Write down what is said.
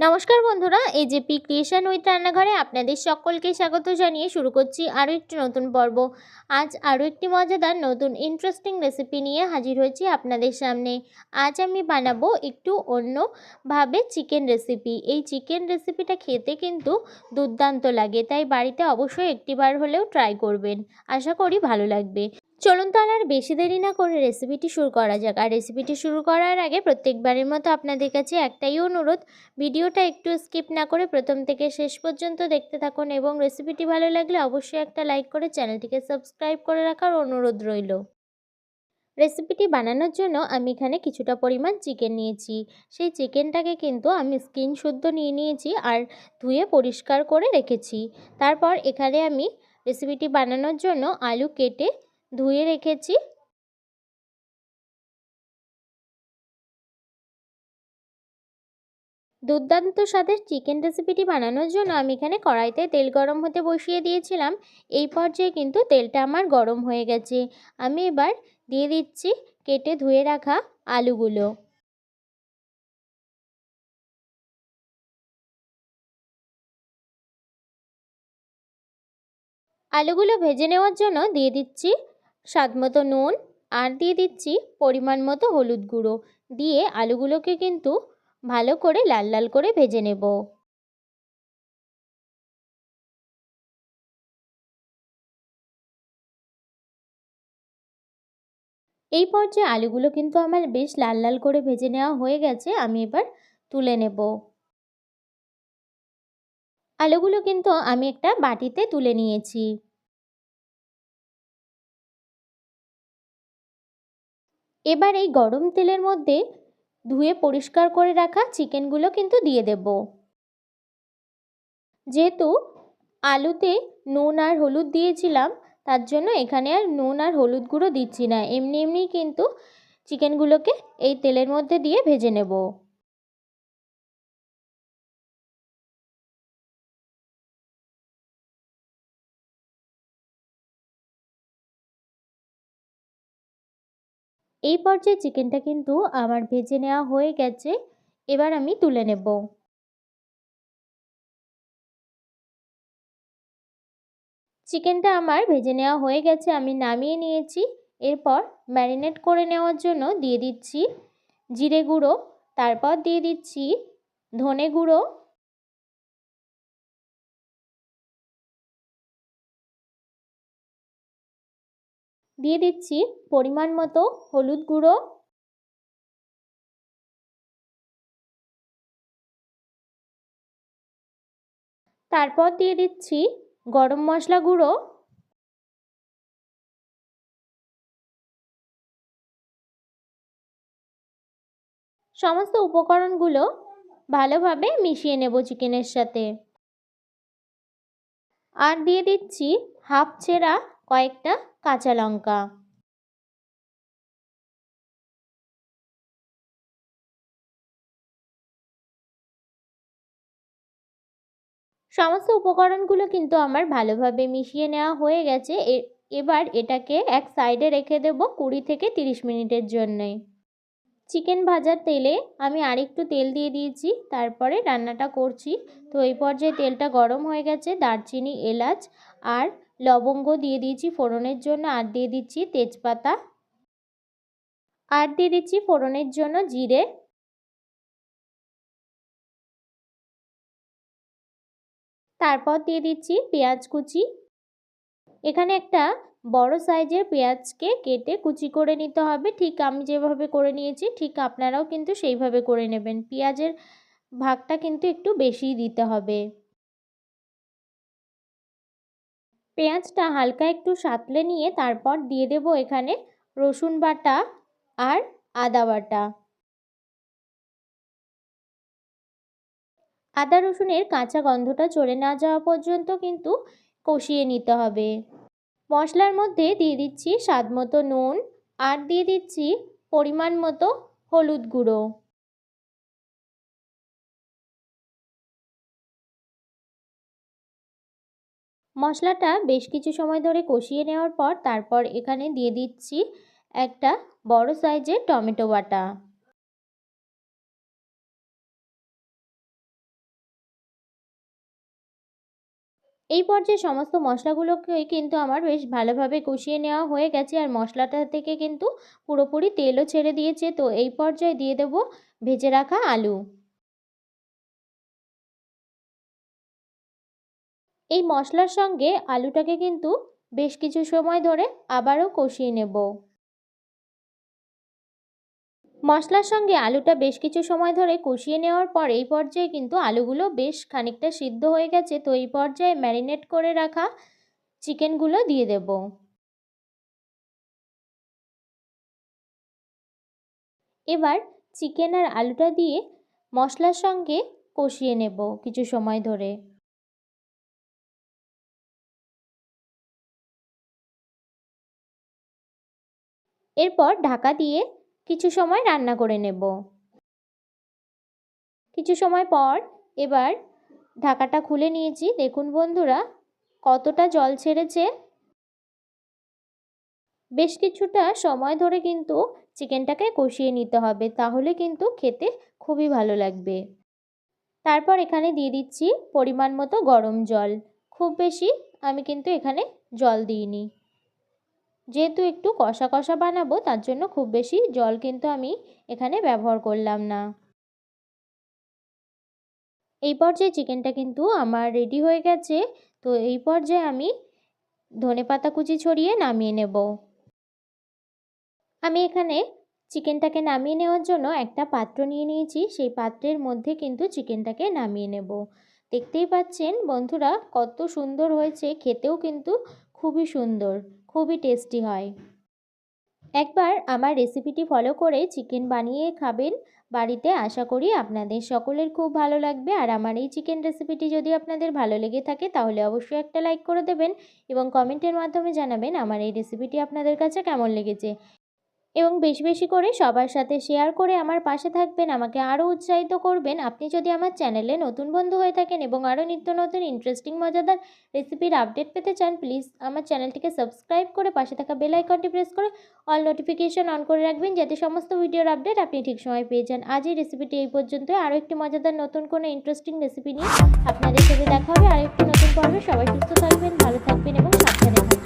নমস্কার বন্ধুরা এই যে পি ক্রিয়েশন উইথ রান্নাঘরে আপনাদের সকলকে স্বাগত জানিয়ে শুরু করছি আরও একটি নতুন পর্ব। আজ আরও একটি মজাদার, নতুন ইন্টারেস্টিং রেসিপি নিয়ে হাজির হয়েছি আপনাদের সামনে। আজ আমি বানাবো একটু অন্যভাবে চিকেন রেসিপি এই চিকেন রেসিপিটা খেতে কিন্তু দুর্দান্ত লাগে, তাই বাড়িতে অবশ্যই একটিবার হলেও ট্রাই করবেন। আশা করি ভালো লাগবে। চলুন তাহলে আর বেশি দেরি না করে রেসিপিটি শুরু করা যাক। আর রেসিপিটি শুরু করার আগে প্রত্যেকবারের মতো আপনাদের কাছে একটাই অনুরোধ, ভিডিওটা একটু স্কিপ না করে প্রথম থেকে শেষ পর্যন্ত দেখতে থাকুন এবং রেসিপিটি ভালো লাগলে অবশ্যই একটা লাইক করে চ্যানেলটিকে সাবস্ক্রাইব করে রাখার অনুরোধ রইল। রেসিপিটি বানানোর জন্য আমি এখানে কিছুটা পরিমাণ চিকেন নিয়েছি। সেই চিকেনটাকে কিন্তু আমি স্কিন শুদ্ধ নিয়ে নিয়েছি আর ধুয়ে পরিষ্কার করে রেখেছি। তারপর এখানে আমি রেসিপিটি বানানোর জন্য আলু কেটে ধুয়ে রেখেছি। দুর্দান্ত স্বাদের চিকেন রেসিপিটি বানানোর জন্য আমি এখানে কড়াইতে তেল গরম হতে বসিয়ে দিয়েছিলাম। এই পর্যায়ে কিন্তু তেলটা আমার গরম হয়ে গেছে। আমি এবার দিয়ে দিচ্ছি কেটে ধুয়ে রাখা আলুগুলো। আলুগুলো ভেজে নেওয়ার জন্য দিয়ে দিচ্ছি স্বাদ মতো নুন আর দিয়ে দিচ্ছি পরিমাণ মতো হলুদ গুঁড়ো। দিয়ে আলুগুলোকে কিন্তু ভালো করে লাল লাল করে ভেজে নেব। এই পর্যায়ে আলুগুলো কিন্তু আমার বেশ লাল লাল করে ভেজে নেওয়া হয়ে গেছে, আমি এবার তুলে নেব। আলুগুলো কিন্তু আমি একটা বাটিতে তুলে নিয়েছি। এবার এই গরম তেলের মধ্যে ধুয়ে পরিষ্কার করে রাখা চিকেনগুলো কিন্তু দিয়ে দেব। যেহেতু আলুতে নুন আর হলুদ দিয়েছিলাম, তার জন্য এখানে আর নুন আর হলুদ গুঁড়ো দিচ্ছি না। এমনি এমনি কিন্তু চিকেনগুলোকে এই তেলের মধ্যে দিয়ে ভেজে নেব। এই পর্যায়ে চিকেনটা কিন্তু আমার ভেজে নেওয়া হয়ে গেছে। এবার আমি তুলে নেব। চিকেনটা আমার ভেজে নেওয়া হয়ে গেছে, আমি নামিয়ে নিয়েছি। এরপর ম্যারিনেট করে নেওয়ার জন্য দিয়ে দিচ্ছি জিরে গুঁড়ো, তারপর দিয়ে দিচ্ছি ধনে গুঁড়ো দিয়ে দিচ্ছি পরিমাণ মতো হলুদ গুঁড়ো। তারপর দিয়ে দিচ্ছি গরম মশলা গুঁড়ো। সমস্ত উপকরণগুলো ভালোভাবে মিশিয়ে নেব চিকেনের সাথে। আর দিয়ে দিচ্ছি হাফ ছেঁড়া কয়েকটা কাঁচা লঙ্কা। সমস্ত উপকরণগুলো কিন্তু আমার ভালোভাবে মিশিয়ে নেওয়া হয়ে গেছে। এবার এটাকে এক সাইডে রেখে দেব কুড়ি থেকে তিরিশ মিনিটের জন্যে। চিকেন ভাজার তেলে আমি আরেকটু তেল দিয়ে দিয়েছি, তারপরে রান্নাটা করছি। তো এই পর্যায়ে তেলটা গরম হয়ে গেছে, দারচিনি, এলাচ আর লবঙ্গ দিয়ে দিয়েছি ফোড়নের জন্য, আর দিয়ে দিচ্ছি তেজপাতা। আর দিয়ে দিচ্ছি ফোড়নের জন্য জিরে। তারপর দিয়ে দিচ্ছি পেঁয়াজ কুচি। এখানে একটা বড় সাইজের পেঁয়াজকে কেটে কুচি করে নিতে হবে। ঠিক আমি যেভাবে করে নিয়েছি, ঠিক আপনারাও কিন্তু সেইভাবে করে নেবেন। পেঁয়াজের ভাগটা কিন্তু একটু বেশিই দিতে হবে। পেঁয়াজটা হালকা একটু সাতলে নিয়ে তারপর দিয়ে দেব এখানে রসুন বাটা আর আদা বাটা। আদা রসুনের কাঁচা গন্ধটা চলে না যাওয়া পর্যন্ত কিন্তু কষিয়ে নিতে হবে। মশলার মধ্যে দিয়ে দিচ্ছি স্বাদ মতো নুন আর দিয়ে দিচ্ছি পরিমাণ মতো হলুদ গুঁড়ো। মশলাটা বেশ কিছু সময় ধরে কষিয়ে নেওয়ার পর তারপর এখানে দিয়ে দিচ্ছি একটা বড় সাইজের টমেটো বাটা। এই পর্যায়ে সমস্ত মশলাগুলোকেই কিন্তু আমার বেশ ভালোভাবে কষিয়ে নেওয়া হয়ে গেছে আর মশলাটা থেকে কিন্তু পুরোপুরি তেলও ছেড়ে দিয়েছে। তো এই পর্যায়ে দিয়ে দেব ভেজে রাখা আলু। এই মশলার সঙ্গে আলুটাকে কিন্তু বেশ কিছু সময় ধরে আবারও কষিয়ে নেব। মশলার সঙ্গে আলুটা বেশ কিছু সময় ধরে কষিয়ে নেওয়ার পর এই পর্যায়ে কিন্তু আলুগুলো বেশ খানিকটা সিদ্ধ হয়ে গেছে, তো এই পর্যায়ে ম্যারিনেট করে রাখা চিকেনগুলো দিয়ে দেব। এবার চিকেন আর আলুটা দিয়ে মশলার সঙ্গে কষিয়ে নেব কিছু সময় ধরে। এরপর ঢাকা দিয়ে কিছু সময় রান্না করে নেব। কিছু সময় পর এবার ঢাকাটা খুলে নিয়েছি। দেখুন বন্ধুরা, কতটা জল ছেড়েছে। বেশ কিছুটা সময় ধরে কিন্তু চিকেনটাকে কষিয়ে নিতে হবে, তাহলে কিন্তু খেতে খুবই ভালো লাগবে। তারপর এখানে দিয়ে দিচ্ছি পরিমাণ মতো গরম জল। খুব বেশি আমি কিন্তু এখানে জল দিইনি। যেহেতু একটু কষা কষা বানাবো, তার জন্য খুব বেশি জল কিন্তু আমি এখানে ব্যবহার করলাম না। এই পর্যায়ে চিকেনটা কিন্তু আমার রেডি হয়ে গেছে। তো এই পর্যায়ে আমি ধনে পাতা কুচি ছড়িয়ে নামিয়ে নেব। আমি এখানে চিকেনটাকে নামিয়ে নেওয়ার জন্য একটা পাত্র নিয়ে নিয়েছি। সেই পাত্রের মধ্যে কিন্তু চিকেনটাকে নামিয়ে নেব। দেখতেই পাচ্ছেন বন্ধুরা, কত সুন্দর হয়েছে। খেতেও কিন্তু খুবই সুন্দর। খুবই টেস্টি হয়। একবার আমার রেসিপিটি ফলো করে চিকেন বানিয়ে খাবেন বাড়িতে আশা করি আপনাদের সকলের খুব ভালো লাগবে। আর আমার এই চিকেন রেসিপিটি যদি আপনাদের ভালো লেগে থাকে তাহলে অবশ্যই একটা লাইক করে দেবেন এবং কমেন্টের মাধ্যমে জানাবেন আমার এই রেসিপিটি আপনাদের কাছে কেমন লেগেছে। এবং বেশি বেশি করে সবার সাথে শেয়ার করে আমার পাশে থাকবেন, আমাকে আরও উৎসাহিত করবেন। আপনি যদি আমার চ্যানেলে নতুন বন্ধু হয়ে থাকেন এবং আরও নিত্য নতুন ইন্টারেস্টিং মজাদার রেসিপির আপডেট পেতে চান প্লিজ আমার চ্যানেলটিকে সাবস্ক্রাইব করে পাশে থাকা বেল আইকনটি প্রেস করে অল নোটিফিকেশন অন করে রাখবেন, যাতে সমস্ত ভিডিওর আপডেট আপনি ঠিক সময় পেয়ে যান। আজ এই রেসিপিটি এই পর্যন্ত আরও একটি মজাদার নতুন কোনো ইন্টারেস্টিং রেসিপি নিয়ে আপনাদের সাথে দেখা হবে। আরও একটি নতুন পর্বে সবাই সুস্থ থাকবেন, ভালো থাকবেন এবং সাবধানে থাকবেন।